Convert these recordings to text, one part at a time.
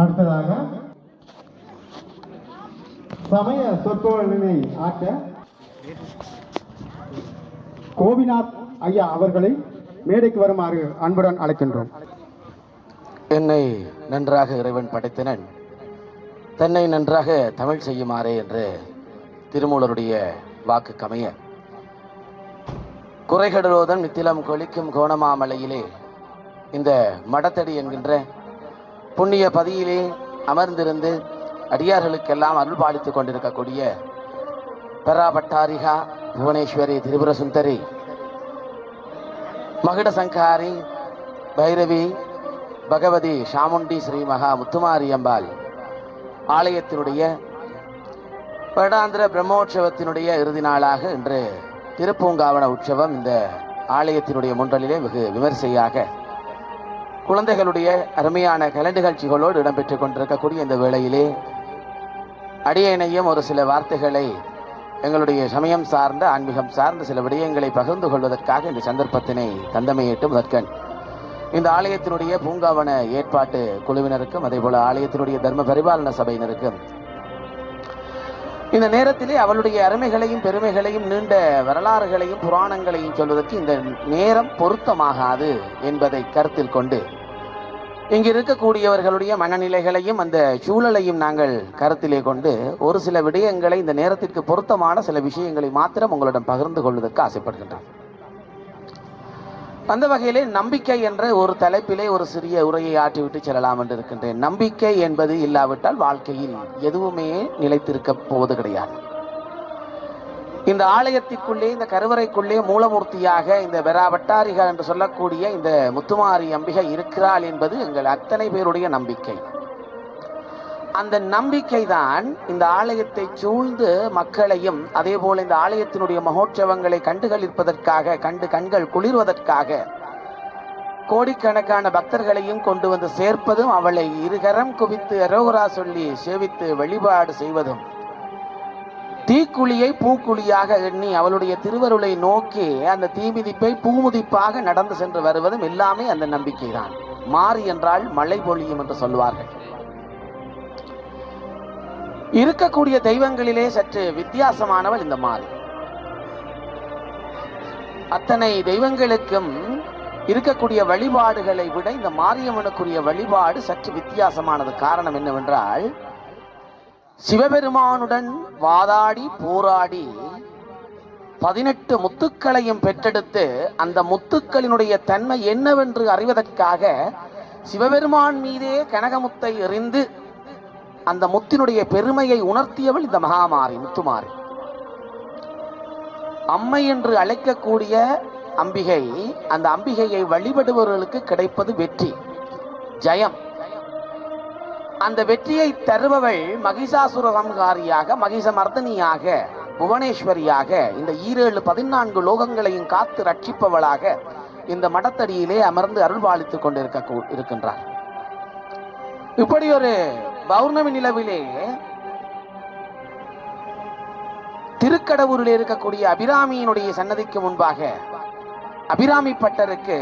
அடுத்ததாக சமய சொற்பொழிவினை ஆற்ற கோபிநாத் ஐயா அவர்களை மேடைக்கு வருமாறு அன்புடன் அழைக்கின்றோம். என்னை நன்றாக இறைவன் படைத்தனன். தன்னை நன்றாக தமிழ் செய்யுமாறே என்று திருமூலருடைய வாக்கு கமைய. குறைகடலோதன் நித்திலம் கொளிக்கும் கோணமாமலையிலே இந்த மடத்தடி என்கின்ற புண்ணிய பதியிலே அமர்ந்திருந்து அடியார்களுக்கெல்லாம் அருள் பாலித்துக் கொண்டிருக்கக்கூடிய பெராபட்டாரிகா புவனேஸ்வரி திரிபுர சுந்தரி மகுட சங்காரி பைரவி பகவதி சாமுண்டி ஸ்ரீ மகா முத்துமாரி அம்பாள் ஆலயத்தினுடைய வருடாந்திர பிரம்மோற்சவத்தினுடைய இறுதி நாளாக இன்று திருப்பூங்காவன உற்சவம் இந்த ஆலயத்தினுடைய முன்றலிலே வெகு விமரிசையாக குழந்தைகளுடைய அருமையான கலை நிகழ்ச்சிகளோடு இடம்பெற்றுக் கொண்டிருக்கக்கூடிய இந்த வேளையிலே அடியேனையும் ஒரு சில வார்த்தைகளை எங்களுடைய சமயம் சார்ந்த ஆன்மீகம் சார்ந்த சில விடயங்களை பகிர்ந்து கொள்வதற்காக இந்த சந்தர்ப்பத்தினை தந்தமையிட்டு முதற்கண். இந்த ஆலயத்தினுடைய பூங்காவன ஏற்பாட்டு குழுவினருக்கும் அதே போல ஆலயத்தினுடைய தர்ம பரிபாலன சபையினருக்கும் இந்த நேரத்திலே அவளுடைய அருமைகளையும் பெருமைகளையும் நீண்ட வரலாறுகளையும் புராணங்களையும் சொல்வதற்கு இந்த நேரம் பொருத்தமாகாது என்பதை கருத்தில் கொண்டு இங்கு இருக்கக்கூடியவர்களுடைய மனநிலைகளையும் அந்த சூழலையும் நாங்கள் கருத்திலே கொண்டு ஒரு சில விடயங்களை இந்த நேரத்திற்கு பொருத்தமான சில விஷயங்களை மாத்திரம் உங்களிடம் பகிர்ந்து கொள்வதற்கு ஆசைப்படுகின்றார் அந்த வகையிலே நம்பிக்கை என்ற ஒரு தலைப்பிலே ஒரு சிறிய உரையை ஆற்றிவிட்டு செல்லலாம் என்று இருக்கின்றேன். நம்பிக்கை என்பது இல்லாவிட்டால் வாழ்க்கையில் எதுவுமே நிலைத்திருக்க போவது கிடையாது. இந்த ஆலயத்திற்குள்ளே இந்த கருவறைக்குள்ளே மூலமூர்த்தியாக இந்த வெராவட்டாரிகள் என்று சொல்லக்கூடிய இந்த முத்துமாரி அம்பிகை இருக்கிறாள் என்பது எங்கள் அத்தனை பேருடைய நம்பிக்கை. அந்த நம்பிக்கை தான் இந்த ஆலயத்தை சூழ்ந்து மக்களையும் அதே போல இந்த ஆலயத்தினுடைய மகோற்சவங்களை கண்டுகளிப்பதற்காக கண்டு கண்கள் குளிர்வதற்காக கோடிக்கணக்கான பக்தர்களையும் கொண்டு வந்து சேர்ப்பதும் அவளை இருகரம் குவித்து அரோகரா சொல்லி சேவித்து வழிபாடு செய்வதும். தீக்குழியை பூக்குழியாக எண்ணி அவளுடைய திருவருளை நோக்கி அந்த தீமிதிப்பை பூமுதிப்பாக நடந்து சென்று வருவதும் எல்லாமே அந்த நம்பிக்கை தான் மாறி என்றால் மழை பொழியும் என்று சொல்வார்கள். இருக்கக்கூடிய தெய்வங்களிலே சற்று வித்தியாசமானவள் இந்த மாறி அத்தனை தெய்வங்களுக்கும் இருக்கக்கூடிய வழிபாடுகளை விட இந்த மாரியம்மனுக்குரிய வழிபாடு சற்று வித்தியாசமானது. காரணம் என்னவென்றால் சிவபெருமானுடன் வாதாடி போராடி பதினெட்டு முத்துக்களையும் பெற்றெடுத்து அந்த முத்துக்களினுடைய தன்மை என்னவென்று அறிவதற்காக சிவபெருமான் மீதே கனகமுத்தை எறிந்து அந்த முத்தினுடைய பெருமையை உணர்த்தியவள் இந்த மகாமாரி முத்துமாரி. அம்மை என்று அழைக்கக்கூடிய அம்பிகை அந்த அம்பிகையை வழிபடுபவர்களுக்கு கிடைப்பது வெற்றி ஜெயம். அந்த வெற்றியை தருபவள் மகிஷாசுரம்காரியாக மகிஷமர்தனியாக புவனேஸ்வரியாக இந்த ஈரேழு பதினான்கு லோகங்களையும் காத்து ரட்சிப்பவளாக இந்த மடத்தடியிலே அமர்ந்து அருள்பாலித்துக் கொண்டிருக்க கூ- இருக்கின்றார். இப்படி ஒரு பௌர்ணமி நிலவிலே திருக்கடவுரில் இருக்கக்கூடிய அபிராமியினுடைய சன்னதிக்கு முன்பாக அபிராமி பட்டருக்கு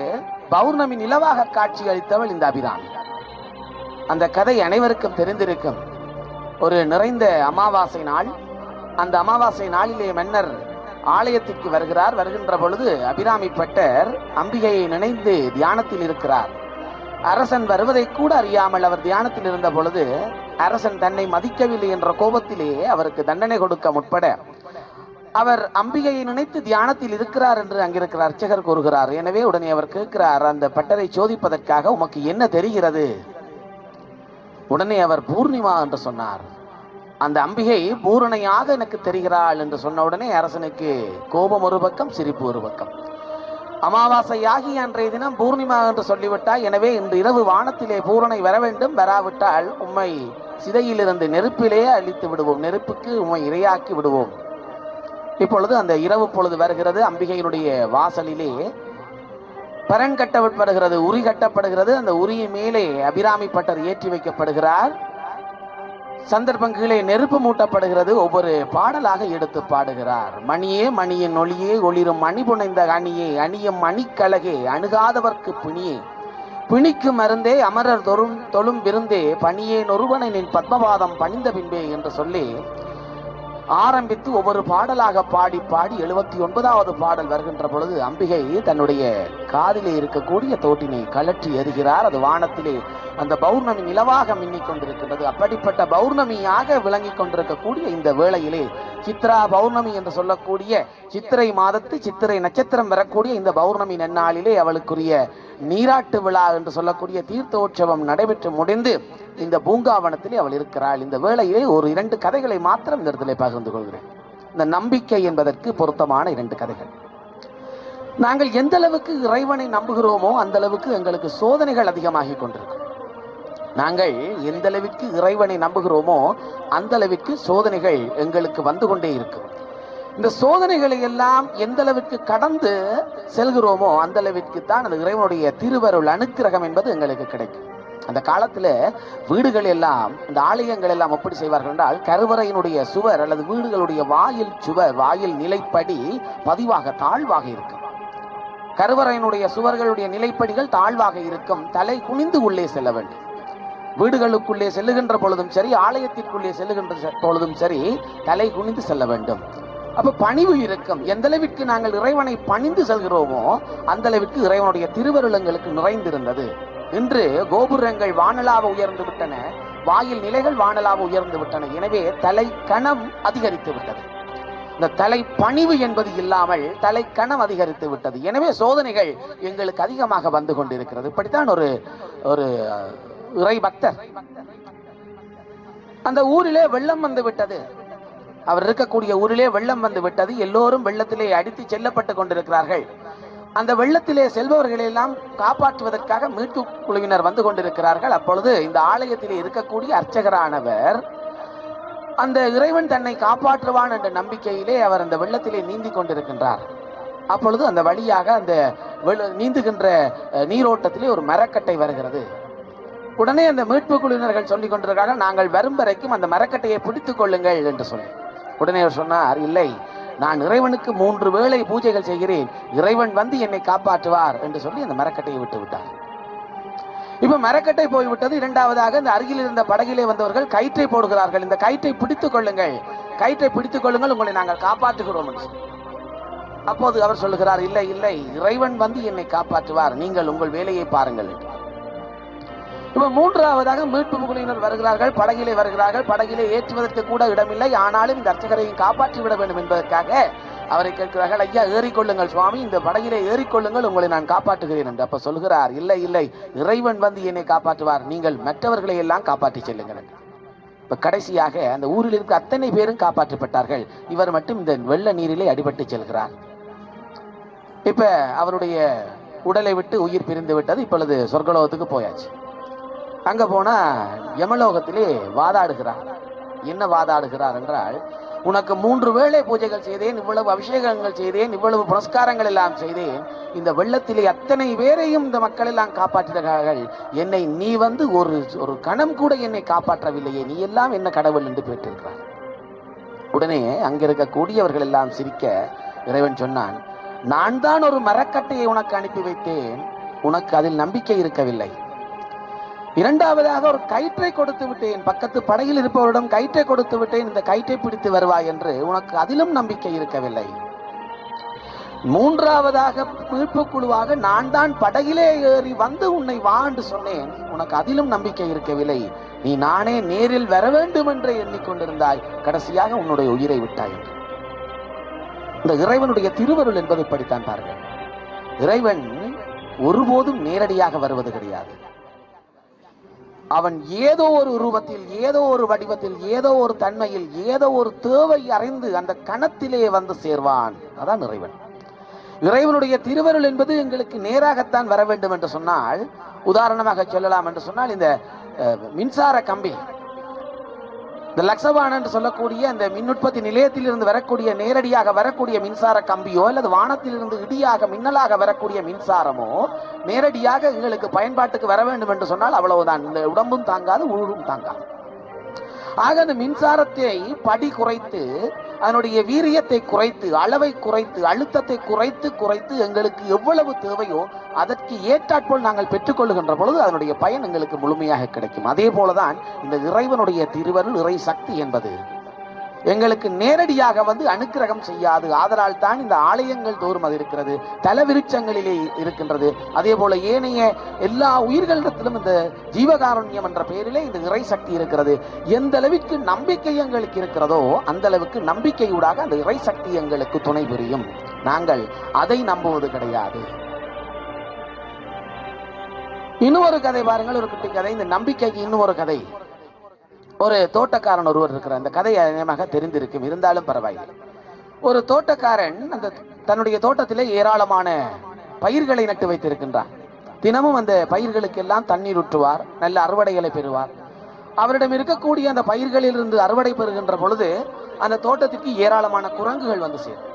பௌர்ணமி நிலவாக காட்சி அளித்தவள் இந்த அபிராமி. அந்த கதை அனைவருக்கும் தெரிந்திருக்கும். ஒரு நிறைந்த அமாவாசை நாள். அந்த அமாவாசை நாளிலே மன்னர் ஆலயத்திற்கு வருகிறார். வருகின்ற பொழுது அபிராமி பட்டர் அம்பிகையை நினைந்து தியானத்தில் இருக்கிறார். அரசன் வருவதை கூட அறியாமல் அவர் தியானத்தில் இருந்த பொழுது அரசன் தன்னை மதிக்கவில்லை என்ற கோபத்திலே அவருக்கு தண்டனை கொடுக்க முற்பட. அவர் அம்பிகையை நினைத்து தியானத்தில் இருக்கிறார் என்று அங்கிருக்கிற அர்ச்சகர் கூறுகிறார். எனவே உடனே அவர் கேட்கிறார் அந்த பட்டரை சோதிப்பதற்காக உமக்கு என்ன தெரிகிறது? உடனே அவர் பூர்ணிமா என்று சொன்னார். அந்த அம்பிகை பூரணையாக எனக்கு தெரிகிறாள் என்று சொன்ன உடனே அரசனுக்கு கோபம் ஒரு பக்கம் சிரிப்பு ஒரு பக்கம். அமாவாசையாகி அன்றைய தினம் பூர்ணிமா என்று சொல்லிவிட்டாய். எனவே இன்று இரவு வானத்திலே பூரணை வர வேண்டும். வராவிட்டால் உம்மை சிதையிலிருந்து நெருப்பிலேயே அழித்து விடுவோம். நெருப்புக்கு உம்மை இரையாக்கி விடுவோம். இப்பொழுது அந்த இரவு பொழுது வருகிறது. அம்பிகையினுடைய வாசலிலே பரன் கட்டப்படுகிறது உரி கட்டப்படுகிறது. அந்த உரியின் மேலே அபிராமி பட்டர் ஏற்றி வைக்கப்படுகிறார். சந்தர்ப்பங்களே நெருப்பு மூட்டப்படுகிறது ஒவ்வொரு பாடலாக எடுத்து பாடுகிறார். மணியே மணியின் ஒளியே ஒளிரும் மணி புனைந்த அணியே அணியும் மணிக்கழகே அணுகாதவர்க்கு பிணியே. பிணிக்கு மருந்தே அமரர் தொறும் தொழும் விருந்தே பணியே ஒருவனை நின் பத்மபாதம் பணிந்த பின்பே என்று சொல்லி ஆரம்பித்து ஒவ்வொரு பாடலாக பாடி பாடி எழுபத்தி ஒன்பதாவது பாடல் வருகின்ற பொழுது அம்பிகை தன்னுடைய காதிலே இருக்கக்கூடிய தோட்டினை கழற்றி எறிகிறார். அது வானத்திலே அந்த பௌர்ணமி நிலவாக மின்னிக் கொண்டிருக்கின்றது. அப்படிப்பட்ட பௌர்ணமியாக விளங்கிக் கொண்டிருக்கக்கூடிய இந்த வேளையிலே சித்ரா பௌர்ணமி என்று சொல்லக்கூடிய சித்திரை மாதத்து சித்திரை நட்சத்திரம் வரக்கூடிய இந்த பௌர்ணமி நன்னாளிலே அவளுக்குரிய நீராட்டு விழா என்று சொல்லக்கூடிய தீர்த்தோற்சவம் நடைபெற்று முடிந்து இந்த பூங்காவனத்திலே அவள் இருக்கிறாள். இந்த வேளையிலே ஒரு இரண்டு கதைகளை மாத்திரம் இந்த இடத்திலே பகிர்ந்து கொள்கிறேன். இந்த நம்பிக்கை என்பதற்கு பொருத்தமான இரண்டு கதைகள். நாங்கள் எந்த அளவுக்கு இறைவனை நம்புகிறோமோ அந்த அளவுக்கு எங்களுக்கு சோதனைகள் அதிகமாகிக் கொண்டிருக்கும். நாங்கள் எந்த அளவிற்கு இறைவனை நம்புகிறோமோ அந்த அளவிற்கு சோதனைகள் எங்களுக்கு வந்து கொண்டே இருக்கும். இந்த சோதனைகளை எல்லாம் எந்த அளவுக்கு கடந்து செல்கிறோமோ அந்த அளவிற்கு தான் அந்த இறைவனுடைய திருவருள் அனுக்கிரகம் என்பது எங்களுக்கு கிடைக்கும். அந்த காலத்தில் வீடுகள் எல்லாம் இந்த ஆலயங்கள் எல்லாம் எப்படி செய்வார்கள் என்றால் கருவறையினுடைய சுவர் அல்லது வீடுகளுடைய வாயில் சுவர் வாயில் நிலைப்படி பதிவாக தாழ்வாக இருக்கும். கருவறையினுடைய சுவர்களுடைய நிலைப்படிகள் தாழ்வாக இருக்கும். தலை குனிந்து உள்ளே செல்ல வேண்டும். வீடுகளுக்குள்ளே செல்லுகின்ற பொழுதும் சரி ஆலயத்திற்குள்ளே செல்லுகின்ற செ- பொழுதும் சரி தலை குனிந்து செல்ல வேண்டும். அப்ப பணிவு இருக்கும் எந்த அளவிற்கு நாங்கள் இறைவனை பணிந்து செல்கிறோமோ அந்த அளவிற்கு இறைவனுடைய திருவருளங்களுக்கு நிறைந்திருந்தது. இன்று கோபுரங்கள் வானலாக உயர்ந்து விட்டன. வாயில் நிலைகள் வானலாக உயர்ந்து விட்டன. எனவே தலை கணம் அதிகரித்து விட்டது. இந்த தலை பணிவு என்பது இல்லாமல் தலை கணம் அதிகரித்து விட்டது. எனவே சோதனைகள் எங்களுக்கு அதிகமாக வந்து கொண்டிருக்கிறது. இப்படித்தான் ஒரு ஒரு இறை பக்தர் அந்த ஊரிலே வெள்ளம் வந்து விட்டது. அவர் இருக்கக்கூடிய ஊரிலே வெள்ளம் வந்து விட்டது. எல்லோரும் வெள்ளத்திலே அடித்து செல்லப்பட்டு கொண்டிருக்கிறார்கள். அந்த வெள்ளத்திலே செல்பவர்களை எல்லாம் காப்பாற்றுவதற்காக மீட்பு குழுவினர் வந்து கொண்டிருக்கிறார்கள். அப்பொழுது இந்த ஆலயத்திலே இருக்கக்கூடிய அர்ச்சகரானவர் அந்த இறைவன் தன்னை காப்பாற்றுவான் என்ற நம்பிக்கையிலே அவர் அந்த வெள்ளத்திலே நீந்தி கொண்டிருக்கின்றார். அப்பொழுது அந்த வழியாக அந்த வெள்ள- நீந்துகின்ற நீரோட்டத்திலே ஒரு மரக்கட்டை வருகிறது. உடனே அந்த மீட்பு குழுவினர்கள் சொல்லிக் கொண்டிருக்காங்க நாங்கள் வரும் வரைக்கும் அந்த மரக்கட்டையை பிடித்துக் கொள்ளுங்கள் என்று சொல்லி. உடனே அவர் சொன்னார் இல்லை நான் இறைவனுக்கு மூன்று வேளை பூஜைகள் செய்கிறேன். இறைவன் வந்து என்னை காப்பாற்றுவார் என்று சொல்லி அந்த மரக்கட்டையை விட்டு விட்டார். இப்ப மரக்கட்டை போய்விட்டது இரண்டாவதாக இந்த அருகில் இருந்த படகிலே வந்தவர்கள் கயிற்றை போடுகிறார்கள். இந்த கயிற்றை பிடித்துக் கொள்ளுங்கள். கயிற்றை பிடித்துக் கொள்ளுங்கள் உங்களை நாங்கள் காப்பாற்றுகிறோம் என்று அப்போது அவர் சொல்லுகிறார் இல்லை இல்லை இறைவன் வந்து என்னை காப்பாற்றுவார். நீங்கள் உங்கள் வேலையை பாருங்கள் இப்ப மூன்றாவதாக மீட்பு குழுவினர் வருகிறார்கள். படகிலே வருகிறார்கள். படகிலே ஏற்றுவதற்கு கூட இடமில்லை. ஆனாலும் இந்த அர்ச்சகரையும் காப்பாற்றி விட வேண்டும் என்பதற்காக அவரை கேட்கிறார்கள். ஐயா ஏறிக்கொள்ளுங்கள் சுவாமி. இந்த படகிலே ஏறிக்கொள்ளுங்கள். உங்களை நான் காப்பாற்றுகிறேன் என்று. அப்ப சொல்கிறார் இல்லை இல்லை. இறைவன் வந்து என்னை காப்பாற்றுவார். நீங்கள் மற்றவர்களை எல்லாம் காப்பாற்றி செல்லுங்கள் இப்போ இப்ப கடைசியாக அந்த ஊரில் இருக்க அத்தனை பேரும் காப்பாற்றப்பட்டார்கள். இவர் மட்டும் இந்த வெள்ள நீரிலே அடிபட்டு செல்கிறார். இப்ப அவருடைய உடலை விட்டு உயிர் பிரிந்து விட்டது. இப்பொழுது சொர்க்கலோகத்துக்கு போயாச்சு. அங்க போனா யமலோகத்திலே வாதாடுகிறார். என்ன வாதாடுகிறார் என்றால் உனக்கு மூன்று வேளை பூஜைகள் செய்தேன் இவ்வளவு அபிஷேகங்கள் செய்தேன் இவ்வளவு புரஸ்காரங்கள் எல்லாம் செய்தேன். இந்த வெள்ளத்திலே அத்தனை பேரையும் இந்த மக்கள் எல்லாம் காப்பாற்றினார்கள். என்னை நீ வந்து ஒரு ஒரு கணம் கூட என்னை காப்பாற்றவில்லையே. நீ எல்லாம் என்ன கடவுள் என்று கேட்டிருக்கிறார். உடனே அங்க இருக்கக்கூடியவர்கள் எல்லாம் சிரிக்க இறைவன் சொன்னான் நான் தான் ஒரு மரக்கட்டையை உனக்கு அனுப்பி வைத்தேன். உனக்கு அதில் நம்பிக்கை இருக்கவில்லை. இரண்டாவதாக ஒரு கயிற்றை கொடுத்து விட்டேன். பக்கத்து படகில் இருப்பவரிடம் கயிற்றை கொடுத்து விட்டேன். இந்த கயிற்றை பிடித்து வருவாய் என்று உனக்கு அதிலும் நம்பிக்கை இருக்கவில்லை. மூன்றாவதாக மீட்பு குழுவாக நான் தான் படகிலே ஏறி வந்து உன்னை வா என்று சொன்னேன். உனக்கு அதிலும் நம்பிக்கை இருக்கவில்லை. நீ நானே நேரில் வர வேண்டும் என்று எண்ணிக்கொண்டிருந்தாய். கடைசியாக உன்னுடைய உயிரை விட்டாய் இந்த இறைவனுடைய திருவருள் என்பது இப்படித்தான் பாருங்கள். இறைவன் ஒருபோதும் நேரடியாக வருவது கிடையாது. அவன் ஏதோ ஒரு உருவத்தில் ஏதோ ஒரு வடிவத்தில் ஏதோ ஒரு தன்மையில் ஏதோ ஒரு தேவை அறிந்து அந்த கணத்திலே வந்து சேர்வான். அதான் இறைவன். இறைவனுடைய திருவருள் என்பது எங்களுக்கு நேராகத்தான் வர வேண்டும் என்று சொன்னால் உதாரணமாக சொல்லலாம் என்று சொன்னால் இந்த மின்சார கம்பி. இந்த லக்ஸவான் என்று சொல்லக்கூடிய அந்த மின் உற்பத்தி நிலையத்தில் இருந்து வரக்கூடிய நேரடியாக வரக்கூடிய மின்சார கம்பியோ அல்லது வானத்திலிருந்து இடியாக மின்னலாக வரக்கூடிய மின்சாரமோ நேரடியாக எங்களுக்கு பயன்பாட்டுக்கு வர வேண்டும் என்று சொன்னால் அவ்வளவுதான். இந்த உடம்பும் தாங்காது ஊரும் தாங்காது. ஆக அந்த மின்சாரத்தை படி குறைத்து அதனுடைய வீரியத்தை குறைத்து அளவை குறைத்து அழுத்தத்தை குறைத்து குறைத்து எங்களுக்கு எவ்வளவு தேவையோ அதற்கு ஏற்றாற்போல் நாங்கள் பெற்றுக்கொள்ளுகின்ற பொழுது அதனுடைய பயன் எங்களுக்கு முழுமையாக கிடைக்கும். அதே போலதான் இந்த இறைவனுடைய திருவருள் இறை சக்தி என்பது. எங்களுக்கு நேரடியாக வந்து அனுக்கிரகம் செய்யாது. ஆதலால் தான் இந்த ஆலயங்கள் தோறும் அது இருக்கிறது. தலவிருட்சங்களிலே இருக்கின்றது. அதே போல ஏனைய எல்லா உயிர்களிடத்திலும் இந்த ஜீவகாருண்யம் என்ற பெயரிலே இந்த இறை சக்தி இருக்கிறது. எந்த அளவுக்கு நம்பிக்கை எங்களுக்கு இருக்கிறதோ அந்த அளவுக்கு நம்பிக்கையூடாக அந்த இறை சக்தி எங்களுக்கு துணை புரியும். நாங்கள் அதை நம்புவது கிடையாது. இன்னொரு கதை பாருங்கள். ஒரு குட்டி கதை. இந்த நம்பிக்கைக்கு இன்னொரு கதை. ஒரு தோட்டக்காரன் ஒருவர் இருக்கிறார். அந்த கதை அநேகமாக தெரிந்திருக்கும். இருந்தாலும் பரவாயில்லை. ஒரு தோட்டக்காரன் அந்த தன்னுடைய தோட்டத்திலே ஏராளமான பயிர்களை நட்டு வைத்திருக்கின்றார் தினமும் அந்த பயிர்களுக்கெல்லாம் தண்ணீர் ஊற்றுவார் நல்ல அறுவடைகளை பெறுவார். அவரிடம் இருக்கக்கூடிய அந்த பயிர்களிலிருந்து அறுவடை பெறுகின்ற பொழுது அந்த தோட்டத்திற்கு ஏராளமான குரங்குகள் வந்து சேரும்.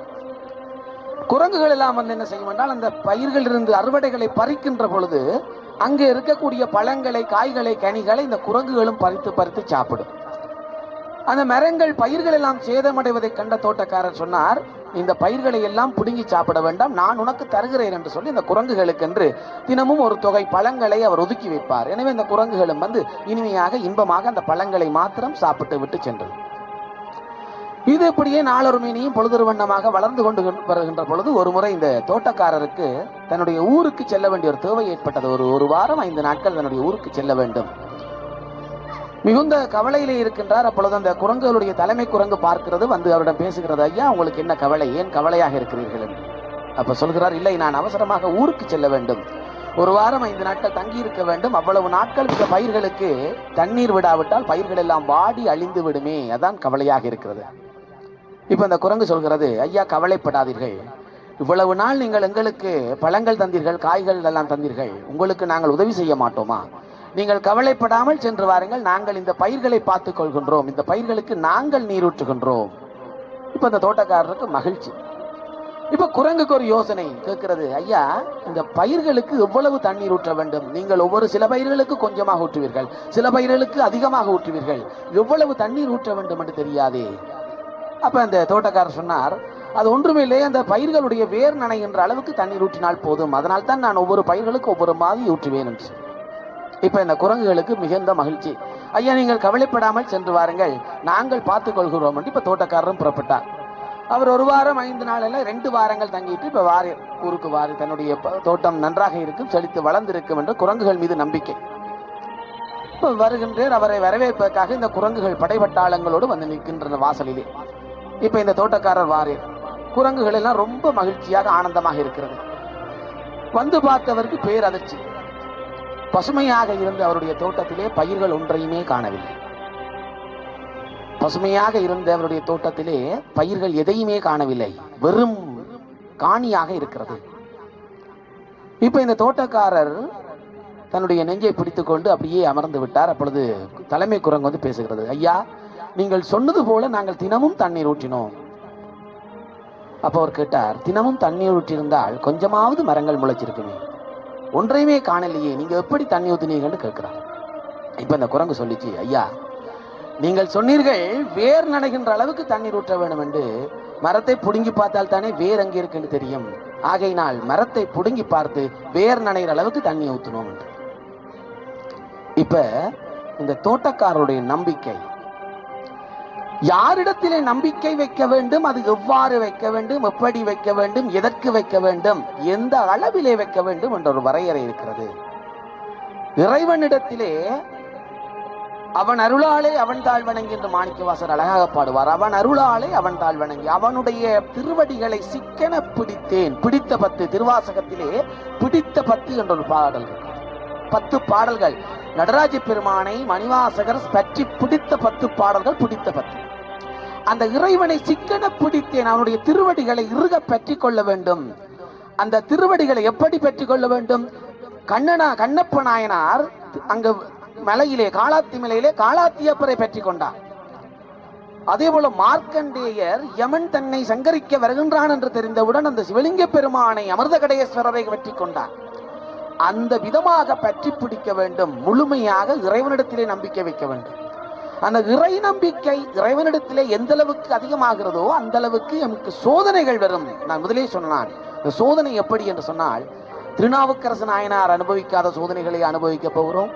குரங்குகள் எல்லாம் வந்து என்ன செய்யும் என்றால் அந்த பயிர்களிலிருந்து அறுவடைகளை பறிக்கின்ற பொழுது அங்கே இருக்கக்கூடிய பழங்களை காய்களை கனிகளை இந்த குரங்குகளும் பறித்து பறித்து சாப்பிடும். அந்த மரங்கள் பயிர்கள் எல்லாம் சேதமடைவதை கண்ட தோட்டக்காரர் சொன்னார் இந்த பயிர்களை எல்லாம் பிடுங்கி சாப்பிட வேண்டாம் நான் உனக்கு தருகிறேன் என்று சொல்லி இந்த குரங்குகளுக்கென்று தினமும் ஒரு தொகை பழங்களை அவர் ஒதுக்கி வைப்பார். எனவே இந்த குரங்குகளும் வந்து இனிமையாக இன்பமாக அந்த பழங்களை மாத்திரம் சாப்பிட்டு விட்டு சென்றது. இது இப்படியே நாளொரு மீனியும் பொழுதொரு வண்ணமாக வளர்ந்து கொண்டு வருகின்ற பொழுது ஒரு முறை இந்த தோட்டக்காரருக்கு தன்னுடைய ஊருக்கு செல்ல வேண்டிய ஒரு தேவை ஏற்பட்டது. ஒரு ஒரு வாரம் ஐந்து நாட்கள் தன்னுடைய ஊருக்கு செல்ல வேண்டும். மிகுந்த கவலையிலே இருக்கின்றார். அப்பொழுது அந்த குரங்குகளுடைய தலைமை குரங்கு பார்க்கிறது வந்து அவரிடம் பேசுகிறது ஐயா உங்களுக்கு என்ன கவலை? ஏன் கவலையாக இருக்கிறீர்கள்? என்று. அப்ப சொல்கிறார் இல்லை நான் அவசரமாக ஊருக்கு செல்ல வேண்டும். ஒரு வாரம் ஐந்து நாட்கள் தங்கி இருக்க வேண்டும். அவ்வளவு நாட்கள் இந்த பயிர்களுக்கு தண்ணீர் விடாவிட்டால் பயிர்கள் எல்லாம் வாடி அழிந்து விடுமே. அதான் கவலையாக இருக்கிறது. இப்போ இந்த குரங்கு சொல்கிறது ஐயா கவலைப்படாதீர்கள். இவ்வளவு நாள் நீங்கள் எங்களுக்கு பழங்கள் தந்தீர்கள் காய்கள் எல்லாம் தந்தீர்கள். உங்களுக்கு நாங்கள் உதவி செய்ய மாட்டோமா? நீங்கள் கவலைப்படாமல் சென்று வாருங்கள். நாங்கள் இந்த பயிர்களை பார்த்துக் கொள்கின்றோம். இந்த பயிர்களுக்கு நாங்கள் நீரூற்றுகின்றோம். இப்போ இந்த தோட்டக்காரருக்கு மகிழ்ச்சி. இப்போ குரங்குக்கு ஒரு யோசனை கேட்கிறது. ஐயா இந்த பயிர்களுக்கு எவ்வளவு தண்ணீர் ஊற்ற வேண்டும்? நீங்கள் ஒவ்வொரு சில பயிர்களுக்கு கொஞ்சமாக ஊற்றுவீர்கள் சில பயிர்களுக்கு அதிகமாக ஊற்றுவீர்கள். எவ்வளவு தண்ணீர் ஊற்ற வேண்டும் என்று தெரியாதே. அப்போ அந்த தோட்டக்காரர் சொன்னார் அது ஒன்றுமில்லை அந்த பயிர்களுடைய வேர் நனைகின்ற அளவுக்கு தண்ணீர் ஊற்றினால் போதும். அதனால் தான் நான் ஒவ்வொரு பயிர்களுக்கு ஒவ்வொரு மாதிரி ஊற்றுவேன் என்று இப்போ இந்த குரங்குகளுக்கு மிகுந்த மகிழ்ச்சி. ஐயா நீங்கள் கவலைப்படாமல் சென்று வாருங்கள். நாங்கள் பார்த்து கொள்கிறோம் என்று இப்போ தோட்டக்காரரும் புறப்பட்டார். அவர் ஒரு வாரம் ஐந்து நாள் எல்லாம் ரெண்டு வாரங்கள் தங்கிட்டு இப்போ வாரி ஊருக்கு வாரி தன்னுடைய தோட்டம் நன்றாக இருக்கும் செழித்து வளர்ந்திருக்கும் என்று குரங்குகள் மீது நம்பிக்கை. இப்போ வருகின்றேன் அவரை வரவேற்பதற்காக இந்த குரங்குகள் படைபட்டாளங்களோடு வந்து நிற்கின்றன வாசலிலே. இப்ப இந்த தோட்டக்காரர் வாரீர் குரங்குகள் எல்லாம் ரொம்ப மகிழ்ச்சியாக ஆனந்தமாக இருக்கிறது. வந்து பார்த்தவருக்கு பேரதிர்ச்சி. பசுமையாக இருந்த அவருடைய தோட்டத்திலே பயிர்கள் ஒன்றையுமே காணவில்லை. பசுமையாக இருந்த அவருடைய தோட்டத்திலே பயிர்கள் எதையுமே காணவில்லை. வெறும் காணியாக இருக்கிறது. இப்ப இந்த தோட்டக்காரர் தன்னுடைய நெஞ்சை பிடித்துக்கொண்டு அப்படியே அமர்ந்து விட்டார். அப்பொழுது தலைமை குரங்கு வந்து பேசுகிறது. ஐயா நீங்கள் சொன்னது போல நாங்கள் தினமும் தண்ணீர் ஊற்றினோம். அப்ப அவர் கேட்டார் தினமும் தண்ணீர் ஊற்றியிருந்தால் கொஞ்சமாவது மரங்கள் முளைச்சிருக்குமே. ஒன்றையுமே காணலையே நீங்க எப்படி தண்ணி ஊத்துனீங்கன்னு கேட்கிறார். இப்ப இந்த குரங்கு சொல்லிச்சு ஐயா நீங்கள் சொன்னீர்கள் வேர் நனைகின்ற அளவுக்கு தண்ணீர் ஊற்ற வேண்டும் என்று. மரத்தை புடுங்கி பார்த்தால் தானே வேர் அங்கே இருக்குன்னு தெரியும். ஆகையினால் மரத்தை புடுங்கி பார்த்து வேர் நனைகிற அளவுக்கு தண்ணி ஊற்றினோம் என்று. இப்ப இந்த தோட்டக்காரருடைய நம்பிக்கை யாரிடத்திலே நம்பிக்கை வைக்க வேண்டும் அது எவ்வாறு வைக்க வேண்டும் எப்படி வைக்க வேண்டும் எதற்கு வைக்க வேண்டும் எந்த அளவிலே வைக்க வேண்டும் என்ற ஒரு வரையறை இருக்கிறது இறைவனிடத்திலே அவன் அருளாலே அவன் தாழ் வணங்கி என்று மாணிக்கவாசர் அழகாக பாடுவார் அவன் அருளாலே அவன் தாழ் வணங்கி அவனுடைய திருவடிகளை சிக்கன பிடித்தேன் பிடித்த பத்து திருவாசகத்திலே பிடித்த பத்து என்ற ஒரு பாடல் இருக்கு. பத்து பாடல்கள். நடராஜ பெருமானை மணிவாசகர் பற்றி பிடித்த பத்து பாடல்கள் பிடித்த பத்து. அந்த இறைவனை சிக்கன பிடித்தேன். அவனுடைய திருவடிகளை இறுக பற்றி கொள்ள வேண்டும். அந்த திருவடிகளை எப்படி பெற்றுக் கொள்ள வேண்டும்? கண்ணனா கண்ணப்ப நாயனார் அங்கு மலையிலே காளாத்தி மலையிலே காளாத்தியப்பரை பற்றி கொண்டார் அதே போல மார்க்கண்டேயர் யமன் தன்னை சங்கரிக்க வருகின்றான் என்று தெரிந்தவுடன் அந்த சிவலிங்க பெருமானை அமிர்த கடேஸ்வரரை வெற்றி கொண்டார் அந்த விதமாக பற்றி பிடிக்க வேண்டும். முழுமையாக இறைவனிடத்திலே நம்பிக்கை வைக்க வேண்டும். அந்த இறை நம்பிக்கை இறைவனிடத்திலே எந்த அளவுக்கு அதிகமாகிறதோ அந்த அளவுக்கு நமக்கு சோதனைகள் வரும். நான் முதலே சொன்னான். இந்த சோதனை எப்படி என்று சொன்னால் திருநாவுக்கரசு நாயனார் அனுபவிக்காத சோதனைகளை அனுபவிக்க போகிறோம்.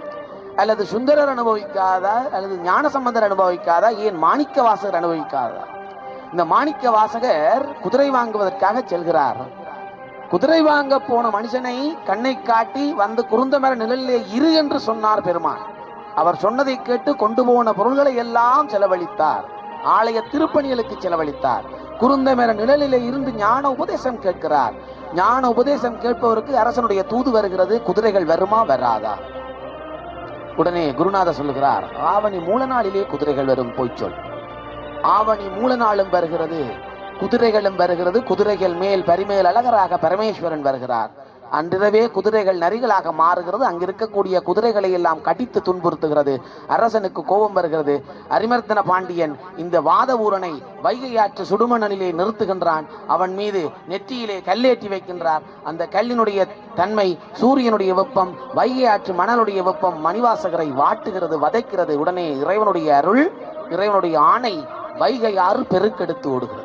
அல்லது சுந்தரர் அனுபவிக்காத அல்லது ஞானசம்பந்தர் அனுபவிக்காத ஏன் மாணிக்க வாசகர் அனுபவிக்காத. இந்த மாணிக்க வாசகர் குதிரை வாங்குவதற்காக செல்கிறார். குதிரை வாங்க போன மனுஷனை கண்ணை காட்டி வந்து குருந்தமர நிழலிலே இரு என்று சொன்னார் பெருமான். அவர் சொன்னதை கேட்டு கொண்டு போன பொருள்களை எல்லாம் செலவழித்தார். ஆலய திருப்பணிகளுக்கு செலவழித்தார். குருந்தமர நிழலிலே இருந்து ஞான உபதேசம் கேட்கிறார். ஞான உபதேசம் கேட்பவருக்கு அரசனுடைய தூது வருகிறது. குதிரைகள் வருமா வராதா? உடனே குருநாத சொல்லுகிறார் ஆவணி மூல நாளிலே குதிரைகள் வரும் போய் சொல். ஆவணி மூல நாளும் வருகிறது. குதிரைகளும் வருகிறது. குதிரைகள் மேல் பரிமேல் அழகராக பரமேஸ்வரன் வருகிறார். அன்றிரவே குதிரைகள் நரிகளாக மாறுகிறது. அங்கிருக்கக்கூடிய குதிரைகளை எல்லாம் கடித்து துன்புறுத்துகிறது. அரசனுக்கு கோபம் வருகிறது. அரிமர்த்தன பாண்டியன் இந்த வாத ஊரனை வைகை ஆற்று சுடுமணலிலே நிறுத்துகின்றான். அவன் மீது நெற்றியிலே கல்லேற்றி வைக்கின்றார். அந்த கல்லினுடைய தன்மை சூரியனுடைய வெப்பம் வைகை ஆற்று மணலுடைய வெப்பம் மணிவாசகரை வாட்டுகிறது வதைக்கிறது. உடனே இறைவனுடைய அருள் இறைவனுடைய ஆணை வைகை ஆறு பெருக்கெடுத்து ஓடுகிறது.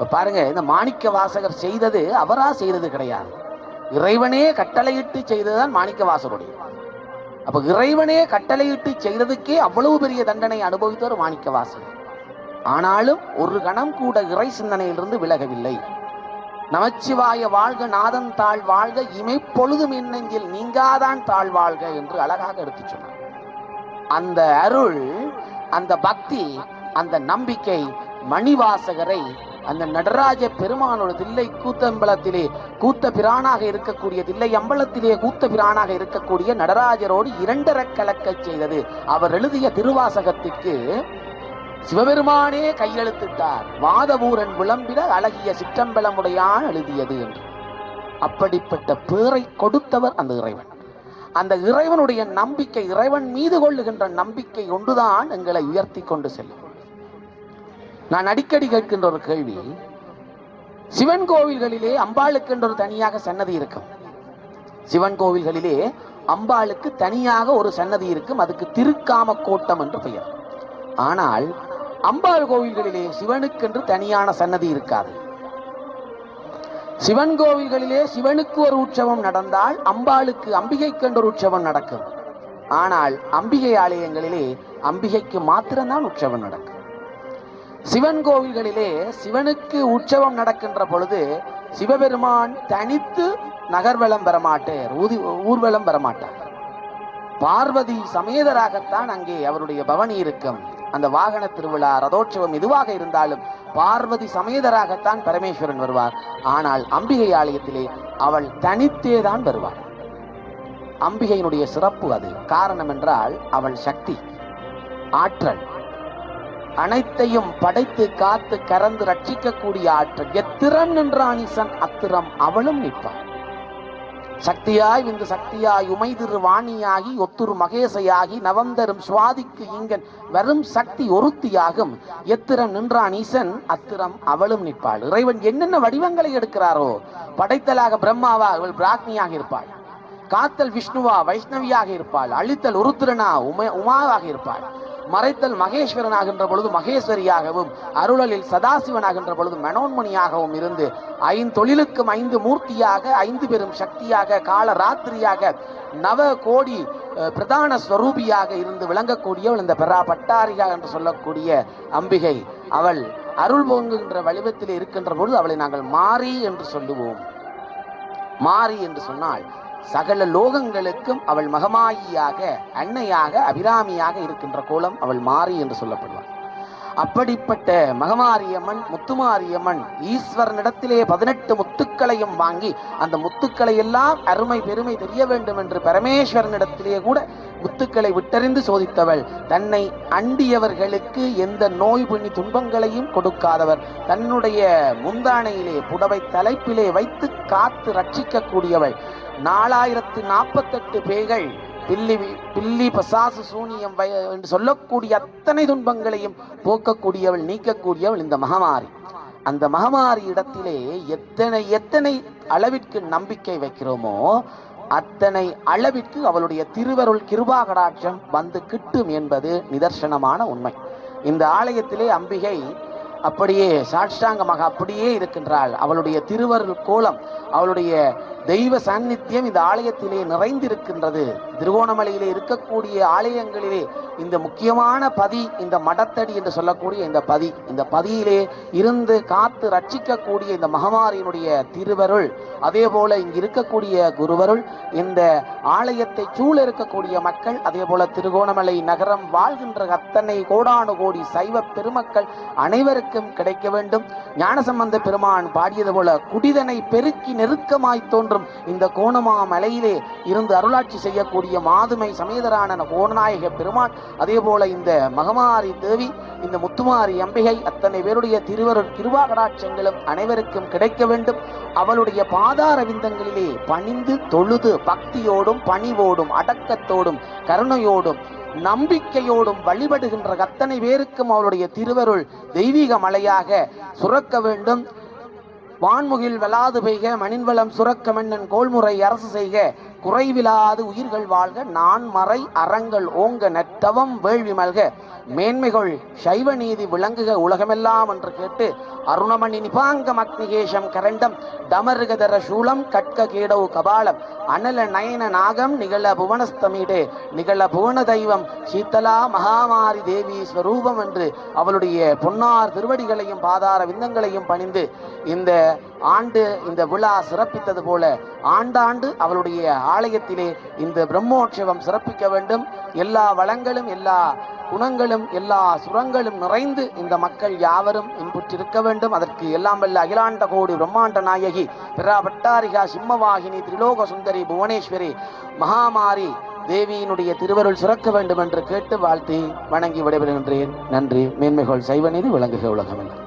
இப்ப பாருங்க இந்த மாணிக்க வாசகர் செய்தது அவரா செய்தது கிடையாது. இறைவனே கட்டளையிட்டு செய்ததுதான் மாணிக்க வாசகருடைய அப்ப இறைவனே கட்டளையிட்டு செய்ததுக்கே அவ்வளவு பெரிய தண்டனை அனுபவித்தவர் மாணிக்க வாசகர் ஆனாலும் ஒரு கணம் கூட இறை சிந்தனையிலிருந்து விலகவில்லை. நமச்சிவாய வாழ்க நாதன் தாழ் வாழ்க இமைப்பொழுதும் என்னெங்கில் நீங்காதான் தாழ் வாழ்க என்று அழகாக எடுத்து சொன்னார். அந்த அருள் அந்த பக்தி அந்த நம்பிக்கை மணிவாசகரை அந்த நடராஜ பெருமானோட தில்லை கூத்தம்பலத்திலே கூத்த பிரானாக இருக்கக்கூடிய தில்லை அம்பலத்திலே கூத்த பிரானாக இருக்கக்கூடிய நடராஜரோடு இரண்டரை கலக்கச் செய்தது. அவர் எழுதிய திருவாசகத்துக்கு சிவபெருமானே கையெழுத்திட்டார். வாதவூரன் விளம்பிட அழகிய சிற்றம்பலமுடையான் எழுதியது என்று. அப்படிப்பட்ட பேரை கொடுத்தவர் அந்த இறைவன். அந்த இறைவனுடைய நம்பிக்கை இறைவன் மீது கொள்ளுகின்ற நம்பிக்கை ஒன்றுதான் எங்களை உயர்த்தி கொண்டு செல்லும். நான் அடிக்கடி கேட்கின்ற ஒரு கேள்வி சிவன் கோவில்களிலே அம்பாளுக்கு என்று ஒரு தனியாக சன்னதி இருக்கும். சிவன் கோவில்களிலே அம்பாளுக்கு தனியாக ஒரு சன்னதி இருக்கும் அதுக்கு திருக்காம கோட்டம் என்று பெயர். ஆனால் அம்பாள் கோவில்களிலே சிவனுக்கென்று தனியான சன்னதி இருக்காது. சிவன் கோவில்களிலே சிவனுக்கு ஒரு உற்சவம் நடந்தால் அம்பாளுக்கு அம்பிகைக்கென்று ஒரு உற்சவம் நடக்கும். ஆனால் அம்பிகை ஆலயங்களிலே அம்பிகைக்கு மாத்திரம்தான் உற்சவம் நடக்கும். சிவன் கோவில்களிலே சிவனுக்கு உற்சவம் நடக்கின்ற பொழுது சிவபெருமான் தனித்து நகர்வலம் பெறமாட்டார் ஊதி ஊர்வலம் பெறமாட்டார் பார்வதி சமேதராகத்தான் அங்கே அவருடைய பவனி இருக்கும். அந்த வாகன திருவிழா ரதோற்சவம் எதுவாக இருந்தாலும் பார்வதி சமேதராகத்தான் பரமேஸ்வரன் வருவார். ஆனால் அம்பிகை ஆலயத்திலே அவள் தனித்தே தான் வருவாள். அம்பிகையினுடைய சிறப்பு அது. காரணம் என்றால் அவள் சக்தி ஆற்றல். அனைத்தையும் படைத்து காத்து கறந்து ரட்சிக்கக்கூடிய ஆற்றல். எத்திறன் என்றான் ஈசன் அத்திரம் அவளும் நிற்பாள் சக்தியாய் விந்து சக்தியாய் உமைதிரு வாணியாகி ஒத்துரு மகேசையாகி நவந்தரும் சுவாதிக்கு இங்கன் வரும் சக்தி ஒருத்தியாகும். எத்திரம் நின்றான் ஈசன் அத்திரம் அவளும் நிற்பாள். இறைவன் என்னென்ன வடிவங்களை எடுக்கிறாரோ படைத்தலாக பிரம்மாவா அவள் பிராக்னியாக இருப்பாள். காத்தல் விஷ்ணுவா வைஷ்ணவியாக இருப்பாள். அழித்தல் உருத்திரனா உமை உமாவாக இருப்பாள். மறைத்தல் மகேஸ்வரன் ஆகின்ற பொழுது மகேஸ்வரியாகவும் அருளலில் சதாசிவன் ஆகின்ற பொழுது மனோன்மணியாகவும் இருந்து ஐந்தொழிலுக்கும் ஐந்து மூர்த்தியாக ஐந்து பெரும் சக்தியாக கால ராத்திரியாக நவ கோடி பிரதான ஸ்வரூபியாக இருந்து விளங்கக்கூடியவள் இந்த பெரா பட்டாரிகா என்று சொல்லக்கூடிய அம்பிகை. அவள் அருள் பொங்குகின்ற வடிவத்தில் இருக்கின்ற பொழுது அவளை நாங்கள் மாறி என்று சொல்லுவோம். மாறி என்று சொன்னால் சகல லோகங்களுக்கும் அவள் மகமாயியாக அன்னையாக அபிராமியாக இருக்கின்ற கோலம் அவள் மாறி என்று சொல்லப்படுவாள். அப்படிப்பட்ட மகமாரியம்மன் முத்துமாரியம்மன் ஈஸ்வரனிடத்திலே பதினெட்டு முத்துக்களையும் வாங்கி அந்த முத்துக்களை எல்லாம் அருமை பெருமை தெரிய வேண்டும் என்று பரமேஸ்வரனிடத்திலே கூட முத்துக்களை விட்டறிந்து சோதித்தவள். தன்னை அண்டியவர்களுக்கு எந்த நோய் பிணி துன்பங்களையும் கொடுக்காதவர். தன்னுடைய முந்தானையிலே புடவை தலைப்பிலே வைத்து காத்து ரட்சிக்கக்கூடியவள். நாலாயிரத்து நாற்பத்தெட்டு பேய்கள் பில்லி பில்லி பசாசு சூனியம் வய என்று சொல்லக்கூடிய அத்தனை துன்பங்களையும் போக்கக்கூடியவள் நீக்கக்கூடியவள் இந்த மகமாரி. அந்த மகமாரி இடத்திலே எத்தனை எத்தனை அளவிற்கு நம்பிக்கை வைக்கிறோமோ அத்தனை அளவிற்கு அவளுடைய திருவருள் கிருபாகடாட்சம் வந்து கிட்டும் என்பது நிதர்சனமான உண்மை. இந்த ஆலயத்திலே அம்பிகை அப்படியே சாட்சாங்கமாக அப்படியே இருக்கின்றாள். அவளுடைய திருவருள் கோலம் அவளுடைய தெய்வ சாநித்தியம் இந்த ஆலயத்திலே நிறைந்திருக்கின்றது. திருகோணமலையிலே இருக்கக்கூடிய ஆலயங்களிலே இந்த முக்கியமான பதி இந்த மடத்தடி என்று சொல்லக்கூடிய இந்த பதி இந்த பதியிலே இருந்து காத்து ரட்சிக்கக்கூடிய இந்த மகமாரியினுடைய திருவருள் அதே போல இங்கு இருக்கக்கூடிய குருவருள் இந்த ஆலயத்தை சூழ இருக்கக்கூடிய மக்கள் அதே போல திருகோணமலை நகரம் வாழ்கின்ற அத்தனை கோடானு கோடி சைவ பெருமக்கள் அனைவருக்கும் கிடைக்க வேண்டும். ஞானசம்பந்த பெருமான் பாடியது போல குடிதனை பெருக்கி நெருக்கமாய் தோன்றும் இந்த கோணமா மலையிலே இருந்து அருளாட்சி செய்யக்கூடிய மாதுமை சமேதரான கோணநாயக பெருமான். அதே போல இந்த மகமாரி தேவி இந்த முத்துமாரி அம்பிகை அத்தனை பேருடைய திருவருள் திருவாகடாட்சங்களும் அனைவருக்கும் கிடைக்க வேண்டும். அவளுடைய பாதார விந்தங்களிலே பணிந்து தொழுது பக்தியோடும் பணிவோடும் அடக்கத்தோடும் கருணையோடும் நம்பிக்கையோடும் வழிபடுகின்ற அத்தனை பேருக்கும் அவளுடைய திருவருள் தெய்வீக மலையாக சுரக்க வேண்டும். வான்முகில் வெளாது பெய்க மணின்வளம் சுரக்க மன்னன் கோல்முறை அரசு செய்க. குறைவிலாது உயிர்கள் வாழ்க நான் மறை அறங்கள் ஓங்க நெட்டவம் வேள்வி மல்க. மேன்மைகள் சைவ நீதி விளங்குக உலகமெல்லாம் என்று கேட்டு அருணமணி நிபாங்கம் அக்னிகேஷம் கரண்டம் டமருகதர சூலம் கட்க கேடவு கபாலம். அனல நயன நாகம் நிகழ புவனஸ்தமிடே நிகழ புவன தெய்வம் சீத்தலா மகாமாரி தேவி ஸ்வரூபம் என்று அவளுடைய பொன்னார் திருவடிகளையும் பாதார விந்தங்களையும் பணிந்து இந்த ஆண்டு இந்த விழா சிறப்பித்தது போல ஆண்டாண்டு அவளுடைய ஆலயத்திலே இந்த பிரம்மோற்சவம் சிறப்பிக்க வேண்டும். எல்லா வளங்களும் எல்லா குணங்களும் எல்லா சுரங்களும் நிறைந்து இந்த மக்கள் யாவரும் இன்புற்றிருக்க வேண்டும். அதற்கு எல்லாம் வல்ல அகிலாண்ட கோடி பிரம்மாண்ட நாயகி பிரா பட்டாரிகா சிம்மவாகினி திரிலோக சுந்தரி புவனேஸ்வரி மகாமாரி தேவியினுடைய திருவருள் சுரக்க வேண்டும் என்று கேட்டு வாழ்த்தி வணங்கி விடைபெறுகின்றேன். நன்றி. மேன்மைகள் சைவநீதி விளங்குக உலகமெல்லாம்.